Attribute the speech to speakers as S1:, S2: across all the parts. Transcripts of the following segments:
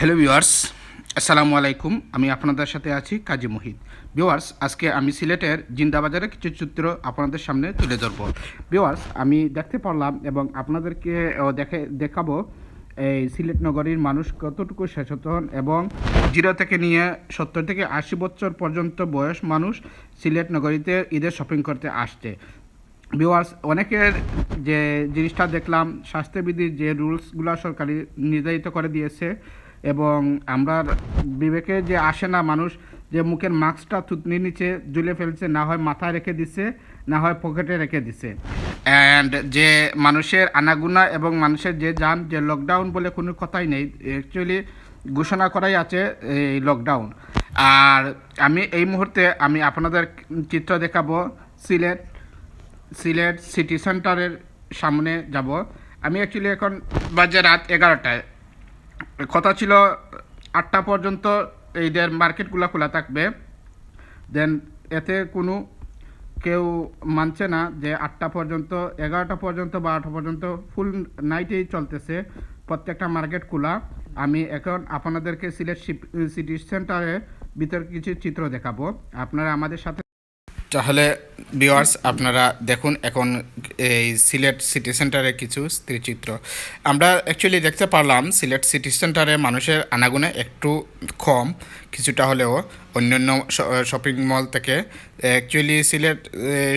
S1: Hello viewers আসসালামু আলাইকুম আমি আপনাদের সাথে আছি কাজী মুহিত। ভিউয়ার্স আজকে আমি সিলেটের জিন্দাবাজারের কিছু চিত্র আপনাদের সামনে তুলে ধরবো। ভিউয়ার্স আমি দেখতে পারলাম এবং আপনাদেরকে দেখে, দেখাবো এই সিলেট নগরীর মানুষ কতটুকু সচেতন এবং জিরো থেকে নিয়ে সত্তর থেকে আশি বছর পর্যন্ত বয়স মানুষ সিলেট নগরীতে ঈদের শপিং করতে আসছে। ভিউয়ার্স অনেকের যে জিনিসটা দেখলাম, স্বাস্থ্যবিধির যে রুলসগুলো সরকারি নির্ধারিত করে দিয়েছে এবং আমরা বিবেকে যে আসে না মানুষ, যে মুখের মাস্কটা থুতনির নিচে ঝুলে ফেলছে, না হয় মাথায় রেখে দিছে, না হয় পকেটে রেখে দিছে। অ্যান্ড যে মানুষের আনাগুনা এবং মানুষের যে যান, যে লকডাউন বলে কোনো কথাই নেই অ্যাকচুয়ালি ঘোষণা করাই আছে এই লকডাউন আর আমি এই মুহূর্তে আমি আপনাদের চিত্র দেখাবো, সিলেট সিলেট সিটি সেন্টারের সামনে যাব। আমি অ্যাকচুয়ালি এখন বাজে রাত এগারোটায়। কথা ছিল আটটা পর্যন্ত এইদের মার্কেটগুলো খোলা থাকবে দেন এতে কোনো কেউ মানছে না যে আটটা পর্যন্ত, এগারোটা পর্যন্ত বারোটা পর্যন্ত ফুল নাইটেই চলতেছে প্রত্যেকটা মার্কেট খোলা। আমি এখন আপনাদেরকে সিলেট সিটি সেন্টারের ভিতর কিছু চিত্র দেখাবো। আপনারা আমাদের সাথে তাহলে ভিওয়ার্স আপনারা দেখুন এখন এই সিলেট সিটি সেন্টারে কিছু স্ত্রীচিত্র আমরা অ্যাকচুয়ালি দেখতে পারলাম সিলেট সিটি সেন্টারে মানুষের আনাগুনে একটু কম, কিছুটা হলেও অন্যান্য শপিং মল থেকে। অ্যাকচুয়ালি সিলেট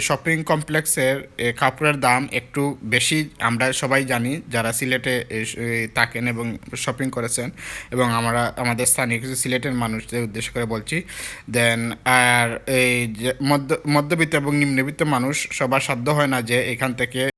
S1: শপিং কমপ্লেক্সের কাপড়ের দাম একটু বেশি, আমরা সবাই জানি যারা সিলেটে থাকেন এবং শপিং করেছেন এবং আমরা, আমাদের স্থানীয় কিছু সিলেটের মানুষদের উদ্দেশ্য করে বলছি। দেন আর এই মধ্য মধ্যবিত্ত এবং নিম্নবিত্ত মানুষ সবার সাধ্য হয় না যে এখান থেকে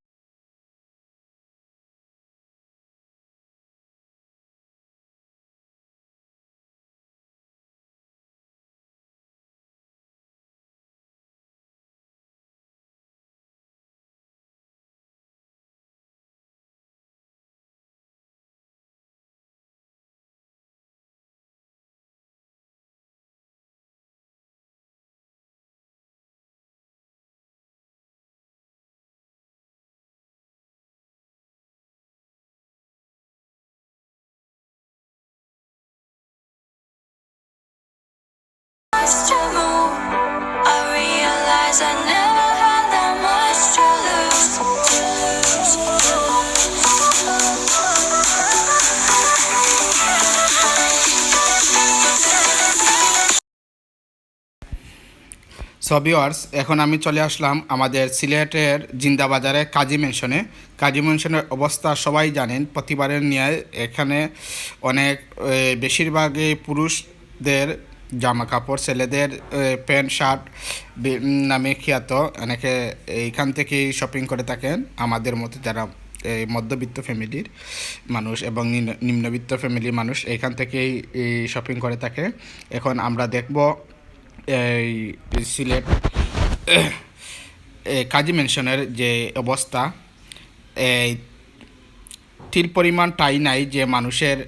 S1: সো ভিওয়ার্স এখন আমি চলে আসলাম আমাদের সিলেটের জিন্দাবাজারে কাজী মেনশনে কাজী মেনশনের অবস্থা সবাই জানেন, প্রতিবারের ন্যায় এখানে অনেক বেশিরভাগই পুরুষদের জামা কাপড় ছেলেদের প্যান্ট, শার্ট নামে খ্যাত। অনেকে এইখান থেকেই শপিং করে থাকেন। আমাদের মতো যারা এই মধ্যবিত্ত ফ্যামিলির মানুষ এবং নিম্ন- নিম্নবিত্ত ফ্যামিলির মানুষ এখান থেকেই শপিং করে থাকে। এখন আমরা দেখব এই সিলেট কাজী মেনশনের যে অবস্থা, এই ঠিক পরিমাণ টাই নাই যে মানুষের,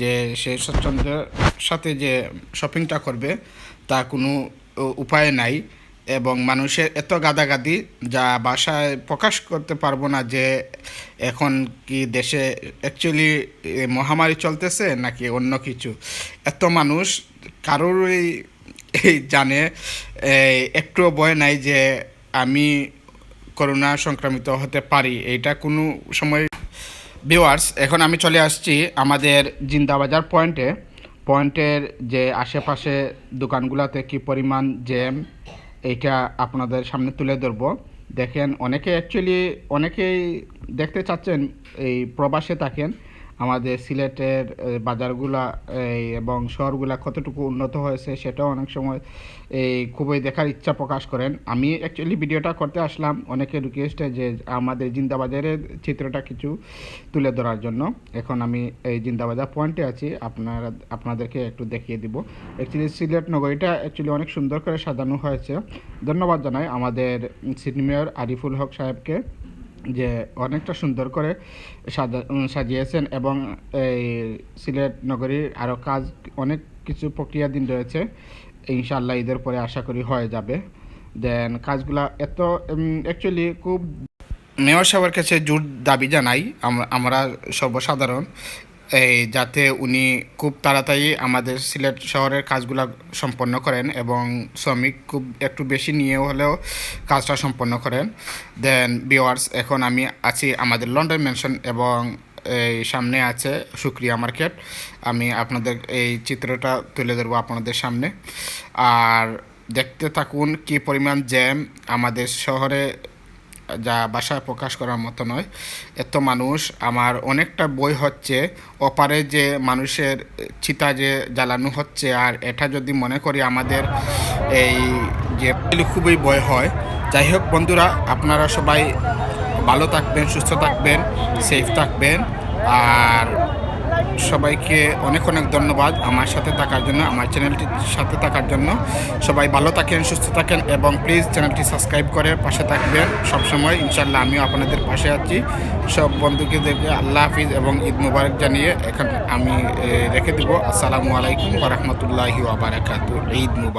S1: যে সে স্বচ্ছন্দের সাথে যে শপিংটা করবে, তা কোনো উপায় নাই। এবং মানুষের এত গাদাগাদি যা ভাষায় প্রকাশ করতে পারব না যে এখন কি দেশে অ্যাকচুয়ালি মহামারী চলতেছে নাকি অন্য কিছু। এত মানুষ কারোরই এই জানে একটুও ভয় নাই যে আমি করোনা সংক্রামিত হতে পারি। এটা কোনো সময় ভিউয়ার্স এখন আমি চলে আসছি আমাদের জিন্দাবাজার পয়েন্টে পয়েন্টের যে আশেপাশে দোকানগুলোতে কি পরিমাণ জ্যাম এইটা আপনাদের সামনে তুলে ধরবো। দেখেন, অনেকে অ্যাকচুয়ালি অনেকেই দেখতে চাচ্ছেন এই প্রবাসে থাকেন। আমাদের সিলেটের বাজারগুলা এই, এবং শহরগুলা কতটুকু উন্নত হয়েছে সেটাও অনেক সময় এই খুবই দেখার ইচ্ছা প্রকাশ করেন। আমি অ্যাকচুয়ালি ভিডিওটা করতে আসলাম অনেকে রিকোয়েস্টে যে আমাদের জিন্দাবাজারের চিত্রটা কিছু তুলে ধরার জন্য। এখন আমি এই জিন্দাবাজার পয়েন্টে আছি আপনারা আপনাদেরকে একটু দেখিয়ে দিব। অ্যাকচুয়ালি সিলেট নগরীটা অ্যাকচুয়ালি অনেক সুন্দর করে সাজানো হয়েছে। ধন্যবাদ জানাই আমাদের সিটি মেয়র আরিফুল হক সাহেবকে। যে অনেকটা সুন্দর করে সাজা সাজিয়েছেন এবং এই সিলেট নগরীর আরও কাজ, অনেক কিছু প্রক্রিয়াধীন রয়েছে। ইনশাআল্লাহ ঈদের পরে আশা করি হয়ে যাবে। দেন কাজগুলা এত অ্যাকচুয়ালি খুব, মেয়র সাহেবের কাছে জোর দাবি জানাই, আমরা আমরা সর্বসাধারণ। এই যাতে উনি খুব তাড়াতাড়ি আমাদের সিলেট শহরের কাজগুলো সম্পন্ন করেন এবং শ্রমিক খুব একটু বেশি নিয়ে হলেও কাজটা সম্পন্ন করেন। দেন বিওয়ার্স এখন আমি আছি আমাদের লন্ডন মেনশন এবং এই সামনে আছে সুক্রিয়া মার্কেট। আমি আপনাদের এই চিত্রটা তুলে ধরবো আপনাদের সামনে। আর দেখতে থাকুন কি পরিমাণ জ্যাম আমাদের শহরে যা ভাষায় প্রকাশ করার মতো নয়। এত মানুষ, আমার অনেকটা বই হচ্ছে অপারে যে মানুষের চিতা যে জ্বালানো হচ্ছে, আর এটা যদি মনে করি আমাদের এই যে খুবই ভয় হয়। যাই হোক বন্ধুরা, আপনারা সবাই ভালো থাকবেন, সুস্থ থাকবেন সেফ থাকবেন, আর সবাইকে অনেক অনেক ধন্যবাদ আমার সাথে থাকার জন্য, আমার চ্যানেলটির সাথে থাকার জন্য। সবাই ভালো থাকেন, সুস্থ থাকেন এবং প্লিজ চ্যানেলটি সাবস্ক্রাইব করে পাশে থাকবেন। সবসময় ইনশাল্লাহ আমিও আপনাদের পাশে আছি। সব বন্ধুকে দেখবে আল্লাহ হাফিজ এবং ঈদ মুবারক জানিয়ে এখন আমি রেখে দেবো। আসসালামু আলাইকুম রহমতুল্লাহি ওবরাকাতু ঈদ মুবারক।